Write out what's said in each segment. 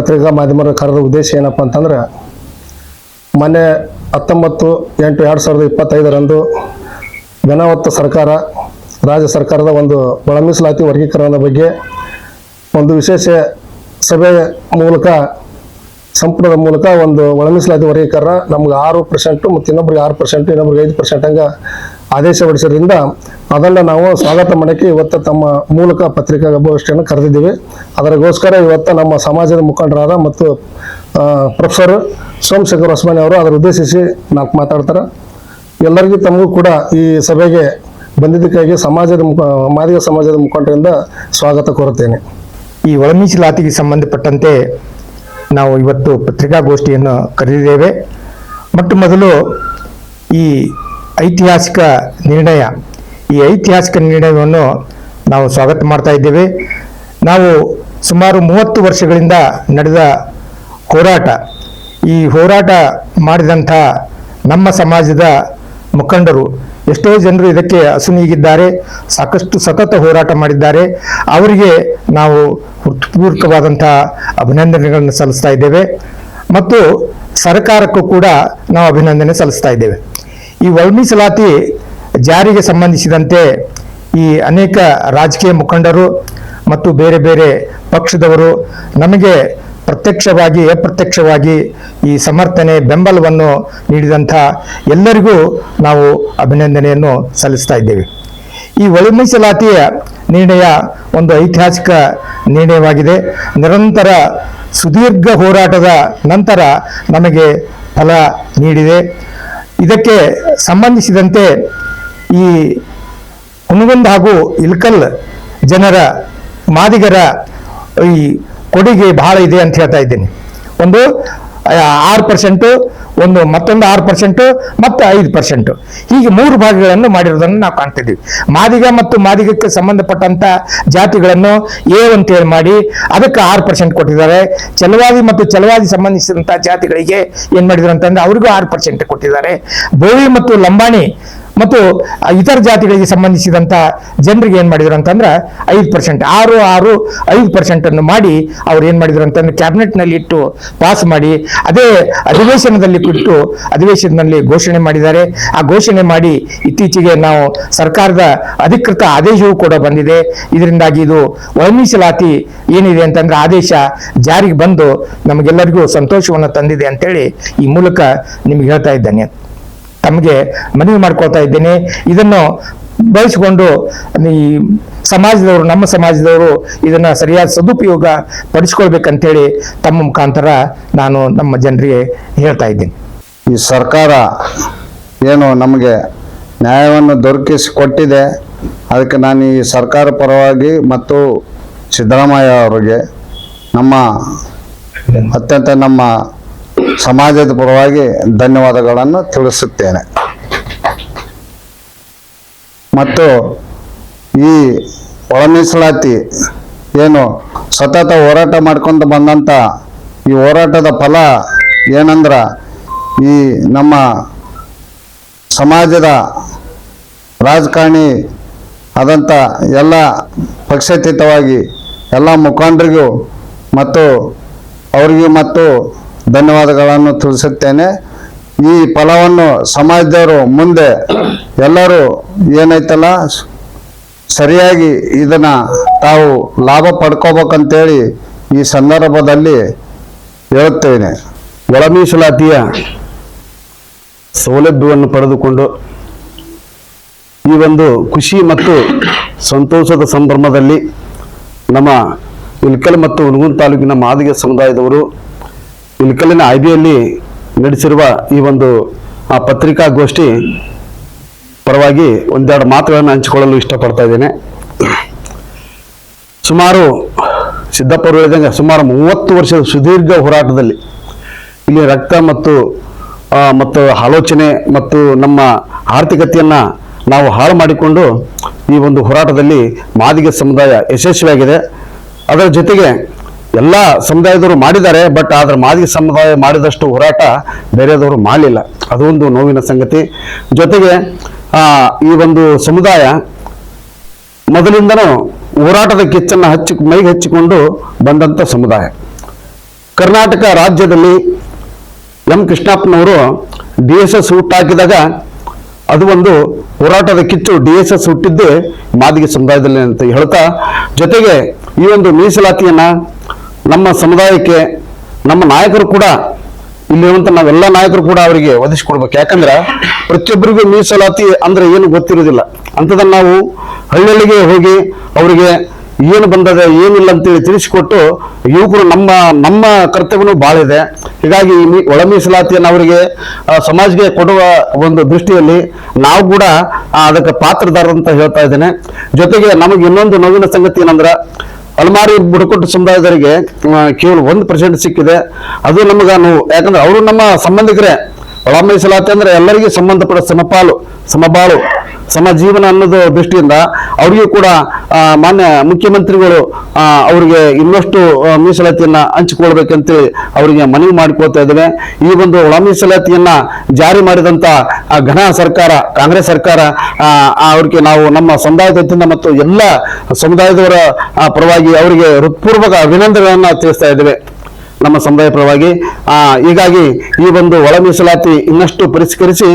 ಪತ್ರಿಕಾ ಮಾಧ್ಯಮರ ಕರೆದ ಉದ್ದೇಶ ಏನಪ್ಪ ಅಂತಂದ್ರೆ, ಮೊನ್ನೆ ಹತ್ತೊಂಬತ್ತು ಎಂಟು ಎರಡು ಸಾವಿರದ ಇಪ್ಪತ್ತೈದರಂದು ಘನವತ್ತ ಸರ್ಕಾರ, ರಾಜ್ಯ ಸರ್ಕಾರದ ಒಂದು ಒಳ ಮೀಸಲಾತಿ ವರ್ಗೀಕರಣದ ಬಗ್ಗೆ ಒಂದು ವಿಶೇಷ ಸಭೆ ಮೂಲಕ, ಸಂಪುಟದ ಮೂಲಕ ಒಂದು ಒಳ ಮೀಸಲಾತಿ ವರ್ಗೀಕರಣ ನಮ್ಗೆ ಆರು ಪರ್ಸೆಂಟು ಮತ್ತು ಇನ್ನೊಬ್ರಿಗೆ ಆರು ಪರ್ಸೆಂಟು ಇನ್ನೊಬ್ರಿಗೆ ಐದು ಪರ್ಸೆಂಟ್ ಹಂಗೆ ಆದೇಶ ಹೊರಡಿಸಿದ್ರಿಂದ ಅದನ್ನು ನಾವು ಸ್ವಾಗತ ಮಾಡೋಕ್ಕೆ ಇವತ್ತು ತಮ್ಮ ಮೂಲಕ ಪತ್ರಿಕಾಗೋಷ್ಠಿಯನ್ನು ಕರೆದಿದ್ದೀವಿ. ಅದರಗೋಸ್ಕರ ಇವತ್ತು ನಮ್ಮ ಸಮಾಜದ ಮುಖಂಡರಾದ ಮತ್ತು ಪ್ರೊಫೆಸರ್ ಸೋಮಶೇಖರ್ ಹೊಸಮನಿ ಅವರು ಅದರ ಉದ್ದೇಶಿಸಿ ನಾಲ್ಕು ಮಾತಾಡ್ತಾರೆ. ಎಲ್ಲರಿಗೂ ತಮಗೂ ಕೂಡ ಈ ಸಭೆಗೆ ಬಂದಿದ್ದಕ್ಕಾಗಿ ಸಮಾಜದ ಮುಖ, ಮಾದಿಗ ಸಮಾಜದ ಮುಖಂಡರಿಂದ ಸ್ವಾಗತ ಕೋರುತ್ತೇನೆ. ಈ ಒಳಮೀಸಲಾತಿಗೆ ಸಂಬಂಧಪಟ್ಟಂತೆ ನಾವು ಇವತ್ತು ಪತ್ರಿಕಾಗೋಷ್ಠಿಯನ್ನು ಕರೆದಿದ್ದೇವೆ. ಮೊಟ್ಟ ಮೊದಲು ಈ ಐತಿಹಾಸಿಕ ನಿರ್ಣಯ. ಈ ಐತಿಹಾಸಿಕ ನಿರ್ಣಯವನ್ನು ನಾವು ಸ್ವಾಗತ ಮಾಡ್ತಾ ಇದ್ದೇವೆ. ನಾವು ಸುಮಾರು ಮೂವತ್ತು ವರ್ಷಗಳಿಂದ ನಡೆದ ಹೋರಾಟ. ಈ ಹೋರಾಟ ಮಾಡಿದಂಥ ನಮ್ಮ ಸಮಾಜದ ಮುಖಂಡರು ಎಷ್ಟೋ ಜನರು ಇದಕ್ಕೆ ಅಸುನೀಗಿದ್ದಾರೆ ಸಾಕಷ್ಟು ಸತತ ಹೋರಾಟ ಮಾಡಿದ್ದಾರೆ. ಅವರಿಗೆ ನಾವು ಹೃತ್ಪೂರ್ವಕವಾದಂಥ ಅಭಿನಂದನೆಗಳನ್ನು ಸಲ್ಲಿಸ್ತಾ ಇದ್ದೇವೆ. ಮತ್ತು ಸರ್ಕಾರಕ್ಕೂ ಕೂಡ ನಾವು ಅಭಿನಂದನೆ ಸಲ್ಲಿಸ್ತಾ ಇದ್ದೇವೆ. ಈ ಒಳ ಮೀಸಲಾತಿ ಜಾರಿಗೆ ಸಂಬಂಧಿಸಿದಂತೆ ಈ ಅನೇಕ ರಾಜಕೀಯ ಮುಖಂಡರು ಮತ್ತು ಬೇರೆ ಬೇರೆ ಪಕ್ಷದವರು ನಮಗೆ ಪ್ರತ್ಯಕ್ಷವಾಗಿ, ಅಪ್ರತ್ಯಕ್ಷವಾಗಿ ಈ ಸಮರ್ಥನೆ, ಬೆಂಬಲವನ್ನು ನೀಡಿದಂಥ ಎಲ್ಲರಿಗೂ ನಾವು ಅಭಿನಂದನೆಯನ್ನು ಸಲ್ಲಿಸ್ತಾ ಇದ್ದೇವೆ. ಈ ಒಳ ನಿರ್ಣಯ ಒಂದು ಐತಿಹಾಸಿಕ ನಿರ್ಣಯವಾಗಿದೆ. ನಿರಂತರ ಸುದೀರ್ಘ ಹೋರಾಟದ ನಂತರ ನಮಗೆ ಫಲ ನೀಡಿದೆ. ಇದಕ್ಕೆ ಸಂಬಂಧಿಸಿದಂತೆ ಈ ಹುನಗುಂದ ಹಾಗೂ ಇಲ್ಕಲ್ ಜನರ ಮಾದಿಗರ ಈ ಕೊಡುಗೆ ಬಹಳ ಇದೆ ಅಂತ ಹೇಳ್ತಾ ಇದ್ದೀನಿ. ಒಂದು ಆರು ಪರ್ಸೆಂಟು, ಒಂದು ಮತ್ತೊಂದು ಆರು ಪರ್ಸೆಂಟು, ಮತ್ತು ಐದು ಪರ್ಸೆಂಟು. ಹೀಗೆ ಮೂರು ಭಾಗಗಳನ್ನು ಮಾಡಿರೋದನ್ನು ನಾವು ಕಾಣ್ತಿದ್ದೀವಿ. ಮಾದಿಗ ಮತ್ತು ಮಾದಿಗಕ್ಕೆ ಸಂಬಂಧಪಟ್ಟಂಥ ಜಾತಿಗಳನ್ನು ಎ ಅಂತೇಳಿ ಮಾಡಿ, ಅದಕ್ಕೆ ಆರು ಪರ್ಸೆಂಟ್ ಕೊಟ್ಟಿದ್ದಾರೆ. ಚಲವಾದಿ ಮತ್ತು ಚಲವಾದಿ ಸಂಬಂಧಿಸಿದಂಥ ಜಾತಿಗಳಿಗೆ ಏನು ಮಾಡಿದ್ರು ಅಂತಂದ್ರೆ, ಅವ್ರಿಗೂ ಆರು ಪರ್ಸೆಂಟ್ ಕೊಟ್ಟಿದ್ದಾರೆ. ಬೋವಿ ಮತ್ತು ಲಂಬಾಣಿ ಮತ್ತು ಇತರ ಜಾತಿಗಳಿಗೆ ಸಂಬಂಧಿಸಿದಂಥ ಜನರಿಗೆ ಏನು ಮಾಡಿದ್ರು ಅಂತಂದ್ರೆ ಐದು ಪರ್ಸೆಂಟ್ ಆರು ಆರು ಐದು ಪರ್ಸೆಂಟನ್ನು ಮಾಡಿ ಅವ್ರು ಏನು ಮಾಡಿದ್ರು ಅಂತಂದ್ರೆ ಕ್ಯಾಬಿನೆಟ್ನಲ್ಲಿ ಇಟ್ಟು ಪಾಸ್ ಮಾಡಿ, ಅದೇ ಅಧಿವೇಶನದಲ್ಲಿ ಬಿಟ್ಟು ಅಧಿವೇಶನದಲ್ಲಿ ಘೋಷಣೆ ಮಾಡಿದ್ದಾರೆ. ಆ ಘೋಷಣೆ ಮಾಡಿ ಇತ್ತೀಚೆಗೆ ನಾವು ಸರ್ಕಾರದ ಅಧಿಕೃತ ಆದೇಶವೂ ಕೂಡ ಬಂದಿದೆ. ಇದರಿಂದಾಗಿ ಇದು ಒಳ ಏನಿದೆ ಅಂತಂದ್ರೆ ಆದೇಶ ಜಾರಿಗೆ ಬಂದು ನಮಗೆಲ್ಲರಿಗೂ ಸಂತೋಷವನ್ನು ತಂದಿದೆ ಅಂತೇಳಿ ಈ ಮೂಲಕ ನಿಮ್ಗೆ ಹೇಳ್ತಾ ಇದ್ದೇನೆ. ತಮಗೆ ಮನವಿ ಮಾಡ್ಕೊಳ್ತಾ ಇದ್ದೇನೆ. ಇದನ್ನು ಬಳಸಿಕೊಂಡು ಈ ಸಮಾಜದವರು, ನಮ್ಮ ಸಮಾಜದವರು ಇದನ್ನ ಸರಿಯಾದ ಸದುಪಯೋಗ ಪಡಿಸ್ಕೊಳ್ಬೇಕಂತೇಳಿ ತಮ್ಮ ಮುಖಾಂತರ ನಾನು ನಮ್ಮ ಜನರಿಗೆ ಹೇಳ್ತಾ ಇದ್ದೀನಿ. ಈ ಸರ್ಕಾರ ಏನು ನಮಗೆ ನ್ಯಾಯವನ್ನು ದೊರಕಿಸಿ ಕೊಟ್ಟಿದೆ ಅದಕ್ಕೆ ನಾನು ಈ ಸರ್ಕಾರ ಪರವಾಗಿ ಮತ್ತು ಸಿದ್ದರಾಮಯ್ಯ ಅವರಿಗೆ ನಮ್ಮ ಅತ್ಯಂತ ನಮ್ಮ ಸಮಾಜದ ಪರವಾಗಿ ಧನ್ಯವಾದಗಳನ್ನು ತಿಳಿಸುತ್ತೇನೆ. ಮತ್ತು ಈ ಒಳ ಮೀಸಲಾತಿ ಏನು ಸತತ ಹೋರಾಟ ಮಾಡ್ಕೊಂಡು ಬಂದಂಥ ಈ ಹೋರಾಟದ ಫಲ ಏನಂದ್ರ ಈ ನಮ್ಮ ಸಮಾಜದ ರಾಜಕಾರಣಿ ಆದಂಥ ಎಲ್ಲ ಪಕ್ಷಾತೀತವಾಗಿ ಎಲ್ಲ ಮುಖಂಡರಿಗೂ ಮತ್ತು ಅವರಿಗೆ ಮತ್ತು ಧನ್ಯವಾದಗಳನ್ನು ತಿಳಿಸುತ್ತೇನೆ. ಈ ಫಲವನ್ನು ಸಮಾಜದವರು ಮುಂದೆ ಎಲ್ಲರೂ ಏನೈತಲ್ಲ, ಸರಿಯಾಗಿ ಇದನ್ನ ತಾವು ಲಾಭ ಪಡ್ಕೋಬೇಕಂತೇಳಿ ಈ ಸಂದರ್ಭದಲ್ಲಿ ಹೇಳುತ್ತೇನೆ. ಒಳ ಮೀಸಲಾತಿಯ ಸೌಲಭ್ಯವನ್ನು ಪಡೆದುಕೊಂಡು ಈ ಒಂದು ಖುಷಿ ಮತ್ತು ಸಂತೋಷದ ಸಂಭ್ರಮದಲ್ಲಿ ನಮ್ಮ ಇಲ್ಕಲ್ ಮತ್ತು ಹುನಗುಂದ ತಾಲೂಕಿನ ಮಾದಿಗ ಸಮುದಾಯದವರು ಇಲ್ಕಲ್ಲಿನ ಐಬಿಯಲ್ಲಿ ನಡೆಸಿರುವ ಈ ಒಂದು, ಆ ಪತ್ರಿಕಾಗೋಷ್ಠಿ ಪರವಾಗಿ ಒಂದೆರಡು ಮಾತುಗಳನ್ನು ಹಂಚಿಕೊಳ್ಳಲು ಇಷ್ಟಪಡ್ತಾ ಇದ್ದೇನೆ. ಸುಮಾರು ಸಿದ್ದಪ್ಪರು ಹೇಳಿದಂಗೆ ಸುಮಾರು ಮೂವತ್ತು ವರ್ಷದ ಸುದೀರ್ಘ ಹೋರಾಟದಲ್ಲಿ ಇಲ್ಲಿ ರಕ್ತ ಮತ್ತು ಮತ್ತು ಆಲೋಚನೆ ಮತ್ತು ನಮ್ಮ ಆರ್ಥಿಕತೆಯನ್ನು ನಾವು ಹಾಳು ಮಾಡಿಕೊಂಡು ಈ ಒಂದು ಹೋರಾಟದಲ್ಲಿ ಮಾದಿಗ ಸಮುದಾಯ ಯಶಸ್ವಿಯಾಗಿದೆ. ಅದರ ಜೊತೆಗೆ ಎಲ್ಲ ಸಮುದಾಯದವರು ಮಾಡಿದ್ದಾರೆ ಬಟ್ ಆದ್ರೆ ಮಾದಿ ಸಮುದಾಯ ಮಾಡಿದಷ್ಟು ಹೋರಾಟ ಬೇರೆದವರು ಮಾಡಲಿಲ್ಲ. ಅದು ಒಂದು ನೋವಿನ ಸಂಗತಿ. ಜೊತೆಗೆ ಈ ಒಂದು ಸಮುದಾಯ ಮೊದಲಿಂದನೂ ಹೋರಾಟದ ಕಿಚ್ಚನ್ನು ಹಚ್ಚಿ, ಮೈಗೆ ಹಚ್ಚಿಕೊಂಡು ಬಂದಂಥ ಸಮುದಾಯ. ಕರ್ನಾಟಕ ರಾಜ್ಯದಲ್ಲಿ ಎಂ ಕೃಷ್ಣಪ್ಪನವರು ಡಿ ಎಸ್ ಎಸ್ ಹುಟ್ಟಾಕಿದಾಗ ಅದು ಒಂದು ಹೋರಾಟದ ಕಿಚ್ಚು. ಡಿ ಎಸ್ ಎಸ್ ಹುಟ್ಟಿದ್ದೇ ಮಾದಿಗೆ ಸಮುದಾಯದಲ್ಲಿ ಅಂತ ಹೇಳ್ತಾ, ಜೊತೆಗೆ ಈ ಒಂದು ಮೀಸಲಾತಿಯನ್ನ ನಮ್ಮ ಸಮುದಾಯಕ್ಕೆ, ನಮ್ಮ ನಾಯಕರು ಕೂಡ ಇಲ್ಲಿರುವಂತ ನಾವೆಲ್ಲ ನಾಯಕರು ಕೂಡ ಅವರಿಗೆ ಒದಗಿಸ್ಕೊಡ್ಬೇಕು ಯಾಕಂದ್ರೆ ಪ್ರತಿಯೊಬ್ಬರಿಗೂ ಮೀಸಲಾತಿ ಅಂದ್ರೆ ಏನು ಗೊತ್ತಿರೋದಿಲ್ಲ ಅಂಥದನ್ನ ನಾವು ಹಳ್ಳಿಗೆ ಹೋಗಿ ಅವರಿಗೆ ಏನು ಬಂದದ, ಏನಿಲ್ಲ ಅಂತೇಳಿ ತಿಳಿಸಿಕೊಟ್ಟು ಯುವಕರು ನಮ್ಮ ನಮ್ಮ ಕರ್ತವ್ಯನೂ ಭಾಳ ಇದೆ. ಹೀಗಾಗಿ ಒಳ ಮೀಸಲಾತಿಯನ್ನು ಅವರಿಗೆ ಸಮಾಜಕ್ಕೆ ಕೊಡುವ ಒಂದು ದೃಷ್ಟಿಯಲ್ಲಿ ನಾವು ಕೂಡ ಅದಕ್ಕೆ ಪಾತ್ರದಾರ ಅಂತ ಹೇಳ್ತಾ ಇದ್ದೇನೆ. ಜೊತೆಗೆ ನಮಗೆ ಇನ್ನೊಂದು ನೋವಿನ ಸಂಗತಿ ಏನಂದ್ರೆ ಅಲ್ಮಾರಿ ಬುಡಕಟ್ಟು ಸಮುದಾಯದವರಿಗೆ ಕೇವಲ ಒಂದು ಪರ್ಸೆಂಟ್ ಸಿಕ್ಕಿದೆ. ಅದು ನಮಗೆ ನೋವು, ಯಾಕಂದ್ರೆ ಅವರು ನಮ್ಮ ಸಂಬಂಧಿಕರೇ. ಒಳ ಮೀಸಲಾತಿ ಎಲ್ಲರಿಗೂ ಸಂಬಂಧಪಟ್ಟ ಸಮಪಾಲು, ಸಮಬಾಳು. ಸಮ ಜೀವನ ಅನ್ನೋದು ದೃಷ್ಟಿಯಿಂದ ಅವರಿಗೂ ಕೂಡ ಮಾನ್ಯ ಮುಖ್ಯಮಂತ್ರಿಗಳು ಅವರಿಗೆ ಇನ್ನಷ್ಟು ಮೀಸಲಾತಿಯನ್ನು ಹಂಚಿಕೊಳ್ಬೇಕಂತೇಳಿ ಅವರಿಗೆ ಮನವಿ ಮಾಡಿಕೊಳ್ತಾ ಇದ್ದೇವೆ. ಈ ಒಂದು ಒಳ ಮೀಸಲಾತಿಯನ್ನ ಜಾರಿ ಮಾಡಿದಂತ ಘನ ಸರ್ಕಾರ, ಕಾಂಗ್ರೆಸ್ ಸರ್ಕಾರ ಅವ್ರಿಗೆ ನಾವು ನಮ್ಮ ಸಮುದಾಯದಿಂದ ಮತ್ತು ಎಲ್ಲ ಸಮುದಾಯದವರ ಪರವಾಗಿ ಅವರಿಗೆ ಹೃತ್ಪೂರ್ವಕ ಅಭಿನಂದನೆಗಳನ್ನ ತಿಳಿಸ್ತಾ ಇದ್ದೇವೆ. ನಮ್ಮ ಸಮುದಾಯ ಪರವಾಗಿ ಹೀಗಾಗಿ ಈ ಒಂದು ಒಳ ಮೀಸಲಾತಿ ಇನ್ನಷ್ಟು ಪರಿಷ್ಕರಿಸಿ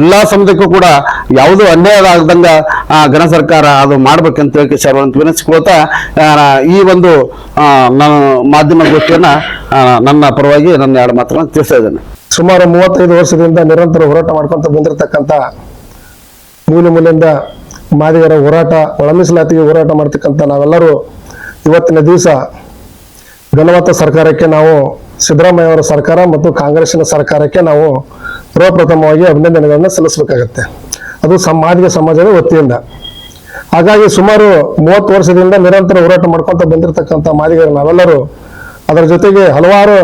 ಎಲ್ಲಾ ಸಮುದಾಯಕ್ಕೂ ಕೂಡ ಯಾವುದೂ ಅನ್ಯಾಯ ಆಗದಂಗ ಘನ ಸರ್ಕಾರ ಅದು ಮಾಡ್ಬೇಕಂತ ಹೇಳಿ ಸರ್ವಂತ ವಿನಿಸ್ಕೊಳ್ತಾ ಈ ಒಂದು ನಾನು ಮಾಧ್ಯಮ ಗೋಷ್ಠಿಯನ್ನ ನನ್ನ ಪರವಾಗಿ ನನ್ನ ಎರಡು ಮಾತನ್ನ ತಿಳಿಸ್ತಾ ಇದ್ದೇನೆ. ಸುಮಾರು ಮೂವತ್ತೈದು ವರ್ಷದಿಂದ ನಿರಂತರ ಹೋರಾಟ ಮಾಡ್ಕೊಂತ ಬಂದಿರತಕ್ಕಂತ ಮೂಲೆ ಮೂಲೆಯಿಂದ ಮಾದಿಗರ ಹೋರಾಟ, ಒಳ ಮೀಸಲಾತಿಗೆ ಹೋರಾಟ ಮಾಡ್ತಕ್ಕಂಥ ನಾವೆಲ್ಲರೂ ಇವತ್ತಿನ ದಿವಸ ಘನವತ್ತ ಸರ್ಕಾರಕ್ಕೆ ನಾವು ಸಿದ್ದರಾಮಯ್ಯ ಅವರ ಸರ್ಕಾರ ಮತ್ತು ಕಾಂಗ್ರೆಸ್ನ ಸರ್ಕಾರಕ್ಕೆ ನಾವು ಪ್ರಪ್ರಥಮವಾಗಿ ಅಭಿನಂದನೆಗಳನ್ನು ಸಲ್ಲಿಸಬೇಕಾಗತ್ತೆ. ಅದು ಸಮ, ಮಾದಿಗ ಸಮಾಜದ ವತಿಯಿಂದ. ಹಾಗಾಗಿ ಸುಮಾರು ಮೂವತ್ತು ವರ್ಷದಿಂದ ನಿರಂತರ ಹೋರಾಟ ಮಾಡ್ಕೊಂತ ಬಂದಿರತಕ್ಕಂಥ ಮಾದಿಗರು ನಾವೆಲ್ಲರೂ ಅದರ ಜೊತೆಗೆ ಹಲವಾರು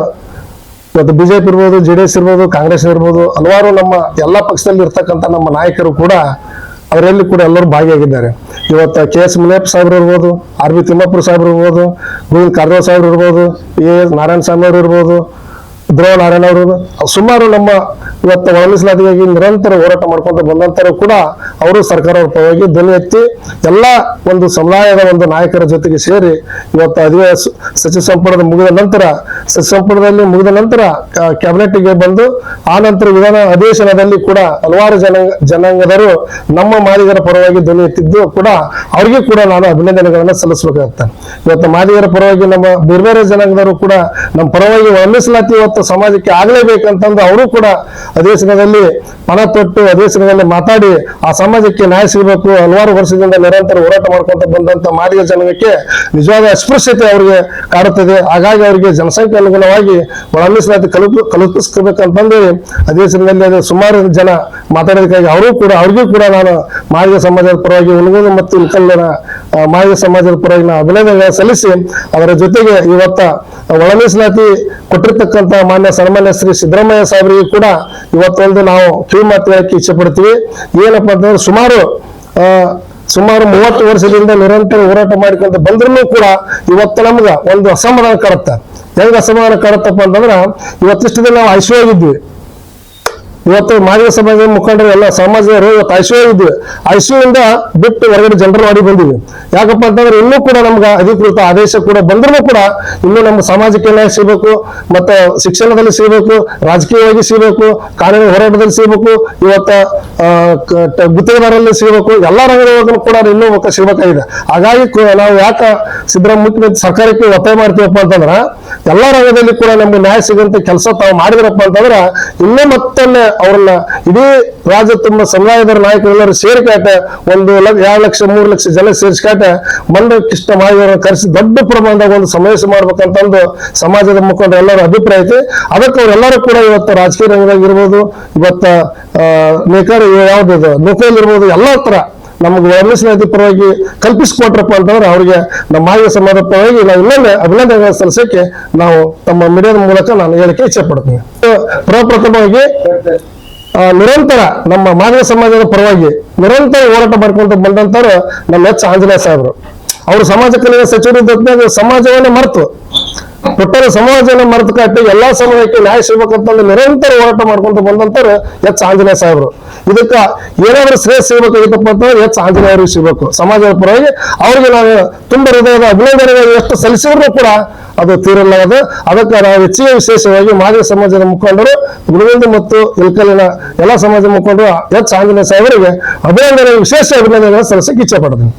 ಇವತ್ತು ಬಿಜೆಪಿ ಇರ್ಬೋದು, ಜೆ ಡಿ ಎಸ್ ಇರ್ಬೋದು, ಕಾಂಗ್ರೆಸ್ ಇರ್ಬೋದು, ಹಲವಾರು ನಮ್ಮ ಎಲ್ಲ ಪಕ್ಷದಲ್ಲಿ ಇರ್ತಕ್ಕಂಥ ನಮ್ಮ ನಾಯಕರು ಕೂಡ ಅವರಲ್ಲಿ ಕೂಡ ಎಲ್ಲರೂ ಭಾಗಿಯಾಗಿದ್ದಾರೆ. ಇವತ್ತು ಕೆ ಎಸ್ ಮುನಿಯಪ್ಪ ಸಾಹೇಬ್ರು ಇರ್ಬೋದು, ಆರ್ ಬಿ ತಿಮ್ಮಪ್ಪರು ಸಾಹೇಬ್ರು ಇರ್ಬೋದು, ಗೋವಿಂದ ಕಾರ್ದೋ ಸಾಹೇಬ್ರು ಇರ್ಬೋದು, ಎ ನಾರಾಯಣ ಸ್ವಾಮಿ ಅವರು ಇರ್ಬೋದು ಧ್ರುವ ನಾರಾಯಣ ಅವರು ಸುಮಾರು ನಮ್ಮ ಇವತ್ತು ಒಳಮೀಸಲಾತಿಗಾಗಿ ನಿರಂತರ ಹೋರಾಟ ಮಾಡ್ಕೊಂತ ಬಂದಂತರೂ ಕೂಡ ಅವರು ಸರ್ಕಾರದ ಪರವಾಗಿ ಧ್ವನಿ ಎತ್ತಿ ಎಲ್ಲ ಒಂದು ಸಮುದಾಯದ ಒಂದು ನಾಯಕರ ಜೊತೆಗೆ ಸೇರಿ ಇವತ್ತು ಅಧಿವೇಶ ಸಚಿವ ಸಂಪುಟದ ಮುಗಿದ ನಂತರ, ಸಚಿವ ಸಂಪುಟದಲ್ಲಿ ಮುಗಿದ ನಂತರ ಕ್ಯಾಬಿನೆಟ್ಗೆ ಬಂದು ಆ ನಂತರ ವಿಧಾನ ಅಧಿವೇಶನದಲ್ಲಿ ಕೂಡ ಹಲವಾರು ಜನಾಂಗ ಜನಾಂಗದರು ನಮ್ಮ ಮಾದಿಗರ ಪರವಾಗಿ ಧ್ವನಿ ಎತ್ತಿದ್ದು ಕೂಡ ಅವ್ರಿಗೆ ಕೂಡ ನಾನು ಅಭಿನಂದನೆಗಳನ್ನು ಸಲ್ಲಿಸಬೇಕಾಗುತ್ತೆ ಇವತ್ತು ಮಾದಿಗರ ಪರವಾಗಿ ನಮ್ಮ ಬೇರೆ ಬೇರೆ ಜನಾಂಗದವರು ಕೂಡ ನಮ್ಮ ಪರವಾಗಿ ಒಳಮೀಸಲಾತಿ ಇವತ್ತು ಸಮಾಜಕ್ಕೆ ಆಗಲೇಬೇಕಂತಂದು ಅವರು ಕೂಡ ಅಧಿವೇಶನದಲ್ಲಿ ತೊಟ್ಟು ಅಧಿವೇಶನದಲ್ಲಿ ಮಾತಾಡಿ ಆ ಸಮಾಜಕ್ಕೆ ನ್ಯಾಯ ಸಿಗಬೇಕು ಹಲವಾರು ವರ್ಷದಿಂದ ನಿರಂತರ ಹೋರಾಟ ಮಾಡ್ಕೊಂತ ಬಂದಂತ ಮಾದಿಗ ಜನಾಂಗಕ್ಕೆ ನಿಜವಾದ ಅಸ್ಪೃಶ್ಯತೆ ಅವರಿಗೆ ಕಾಡುತ್ತದೆ. ಹಾಗಾಗಿ ಅವರಿಗೆ ಜನಸಂಖ್ಯೆ ಅನುಗುಣವಾಗಿ ಒಳ ಮೀಸಲಾತಿ ಕಲ್ಪಿ ಕಲ್ಪಿಸ್ಕೋಬೇಕಂತಂದು ಅಧಿವೇಶನದಲ್ಲಿ ಅದು ಸುಮಾರು ಜನ ಮಾತಾಡೋದಕ್ಕಾಗಿ ಅವರು ಕೂಡ ಅವ್ರಿಗೂ ಕೂಡ ನಾನು ಮಾದಿಗ ಸಮಾಜದ ಪರವಾಗಿ ಉಣಗುದು ಮತ್ತು ಇಲ್ಕಲ್ಲರ ಆ, ಮಾದಿಗ ಸಮಾಜದ ಪರವಾಗಿ ನಾನು ಅಭಿನಂದನೆ ಸಲ್ಲಿಸಿ ಅವರ ಜೊತೆಗೆ ಇವತ್ತ ಒಳ ಮೀಸಲಾತಿ ಕೊಟ್ಟಿರ್ತಕ್ಕಂಥ ಮಾನ್ಯ ಸನ್ಮಾನ್ಯ ಶ್ರೀ ಸಿದ್ದರಾಮಯ್ಯ ಸಾಹೇಬರಿಗೆ ಕೂಡ ಇವತ್ತೊಂದು ನಾವು ಕಿವಿ ಮಾತು ಹೇಳಕ್ಕೆ ಇಚ್ಛೆ ಪಡ್ತೀವಿ. ಏನಪ್ಪಾ ಅಂತಂದ್ರೆ ಸುಮಾರು ಸುಮಾರು ಮೂವತ್ತು ವರ್ಷದಿಂದ ನಿರಂತರ ಹೋರಾಟ ಮಾಡಿಕೊಂತ ಬಂದ್ರೂ ಕೂಡ ಇವತ್ತು ನಮ್ಗೆ ಒಂದು ಅಸಮಾಧಾನ ಕಾಡುತ್ತೆ. ಹೆಂಗೆ ಅಸಮಾಧಾನ ಕಾಡುತ್ತಪ್ಪ ಅಂತಂದ್ರೆ, ಇವತ್ತಿಷ್ಟು ದಿನ ನಾವು ಐಶ್ವರ್ಯವಾಗಿದ್ವಿ. ಇವತ್ತು ಮಾದಿಗ ಸಮಾಜದ ಮುಖಂಡರು ಎಲ್ಲ ಸಮಾಜದವರು ಇವತ್ತು ಐಶ್ವರ್ಯ ಇದ್ವಿ ಐಶ್ವರ್ಯದಿಂದ ಬಿಟ್ಟು ಹೊರಗಡೆ ಜನರು ಮಾಡಿ ಬಂದಿವಿ. ಯಾಕಪ್ಪ ಅಂತಂದ್ರೆ ಇನ್ನೂ ಕೂಡ ನಮ್ಗೆ ಅಧಿಕೃತ ಆದೇಶ ಕೂಡ ಬಂದ್ರೂ ಕೂಡ ಇನ್ನೂ ನಮ್ಮ ಸಮಾಜಕ್ಕೆ ನ್ಯಾಯ ಸಿಗಬೇಕು, ಮತ್ತೆ ಶಿಕ್ಷಣದಲ್ಲಿ ಸಿಗಬೇಕು, ರಾಜಕೀಯವಾಗಿ ಸಿಗಬೇಕು, ಕಾನೂನು ಹೋರಾಟದಲ್ಲಿ ಸಿಗಬೇಕು. ಇವತ್ತ ಗುತ್ತಿಗೆದಾರರಲ್ಲಿ ಸಿಗಬೇಕು. ಎಲ್ಲಾ ರಂಗದೊಳಗೂ ಕೂಡ ಇನ್ನೂ ಒಕ್ಕ ಸಿಗಬೇಕಾಗಿದೆ. ಹಾಗಾಗಿ ನಾವು ಯಾಕ ಸಿದ್ದರಾಮ ಮುಖ್ಯಮಂತ್ರಿ ಸರ್ಕಾರಕ್ಕೆ ಒತ್ತಾಯ ಮಾಡ್ತೀವಪ್ಪ ಅಂತಂದ್ರ, ಎಲ್ಲಾ ರಂಗದಲ್ಲಿ ಕೂಡ ನಮ್ಗೆ ನ್ಯಾಯ ಸಿಗಂತ ಕೆಲಸ ತಾವು ಮಾಡಿದ್ರಪ್ಪ ಅಂತಂದ್ರ, ಇನ್ನೂ ಮತ್ತೊಮ್ಮೆ ಅವ್ರನ್ನ ಇಡೀ ರಾಜ್ಯ ತುಂಬ ಸಮುದಾಯದ ನಾಯಕರೆಲ್ಲರೂ ಸೇರಿಕಾಟ ಒಂದು ಲಕ್ಷ, ಎರಡು ಲಕ್ಷ, ಮೂರು ಲಕ್ಷ ಜನ ಸೇರಿಸ್ಕಾಟೆ ಮಂಡ ಕೃಷ್ಣ ಮಾಡಿದವರನ್ನ ಕರೆಸಿ ದೊಡ್ಡ ಪ್ರಮಾಣದಾಗ ಒಂದು ಸಮಾವೇಶ ಮಾಡ್ಬೇಕಂತಂದು ಸಮಾಜದ ಮುಖಂಡರು ಎಲ್ಲರೂ ಅಭಿಪ್ರಾಯ ಐತಿ. ಅದಕ್ಕೆ ಅವರೆಲ್ಲರೂ ಕೂಡ ಇವತ್ತು ರಾಜಕೀಯ ರಂಗದಾಗ ಇರ್ಬೋದು ಇವತ್ತ ನೇಕಾರ ಯಾವ್ದು ನೋಕೋಲ್ ಇರ್ಬೋದು, ಎಲ್ಲಾ ತರ. ನಮಗೆ ಮೀಸಲಾತಿ ಪರವಾಗಿ ಕಲ್ಪಿಸಿಕೊಟ್ರಪ್ಪ ಅಂತಂದ್ರೆ ಅವ್ರಿಗೆ ನಮ್ಮ ಮಾಯ ಸಮಾಜದ ಪರವಾಗಿ ನಾವು ಇನ್ನೊಂದೇ ಅಭಿನಂದನೆ ಸಲ್ಲಿಸೋಕೆ ನಾವು ತಮ್ಮ ಮೀಡಿಯಾದ ಮೂಲಕ ನಾನು ಹೇಳಕ್ಕೆ ಇಚ್ಛೆ ಪಡ್ತೀನಿ ಪ್ರಪ್ರಥಮವಾಗಿ ನಿರಂತರ ನಮ್ಮ ಮಾನವ ಸಮಾಜದ ಪರವಾಗಿ ನಿರಂತರ ಹೋರಾಟ ಮಾಡ್ಕೊಂತ ಬಂದಂತವ್ರು ನಮ್ಮ ಎಚ್. ಆಂಜನೇಯ ಸಾಹೇಬರು. ಅವರು ಸಮಾಜ ಕಲ್ಯಾಣ ಸಚಿವರು ಸಮಾಜವನ್ನೇ ಮರೆತು. ಒಟ್ಟಾರೆ ಸಮಾಜನ ಮರೆತು ಕಟ್ಟಿ ಎಲ್ಲಾ ಸಮಯಕ್ಕೆ ನ್ಯಾಯ ಸಿಗ್ಬೇಕಂತಂದು ನಿರಂತರ ಹೋರಾಟ ಮಾಡ್ಕೊಂತ ಬಂದಂತಾರೆ ಎಚ್ ಆಂಜನೇಯ ಸಾಹೇಬರು. ಇದಕ್ಕ ಏನಾದ್ರೂ ಶ್ರೇಯ ಸಿಗ್ಬೇಕಾಗಿತ್ತಪ್ಪ ಅಂತಂದ್ರೆ ಎಚ್ ಆಂಜನೇಯರಿಗೆ ಸಿಗಬೇಕು. ಸಮಾಜದ ಪರವಾಗಿ ಅವ್ರಿಗೆ ನಾವು ತುಂಬ ಹೃದಯದ ಅಭಿನಂದನೆಗಳು ಎಷ್ಟು ಸಲ್ಲಿಸಿದ್ರು ಕೂಡ ಅದು ತೀರಲ್ಲ ಅದು ಅದಕ್ಕೆ ನಾವು ಹೆಚ್ಚಿಗೆ ವಿಶೇಷವಾಗಿ ಮಾಜಿ ಸಮಾಜದ ಮುಖಂಡರು, ಗುರುವಿಂದ ಮತ್ತು ಇಲ್ಕಲಿನ ಎಲ್ಲ ಸಮಾಜದ ಮುಖಂಡರು ಎಚ್ ಆಂಜನೇಯ ಸಾಹೇಬರಿಗೆ ಅಭಿನಂದನೆ ವಿಶೇಷ ಅಭಿನಂದನೆಗಳನ್ನು ಸಲ್ಲಿಸಕ್ಕೆ ಇಚ್ಛೆ ಪಡ್ತೀನಿ.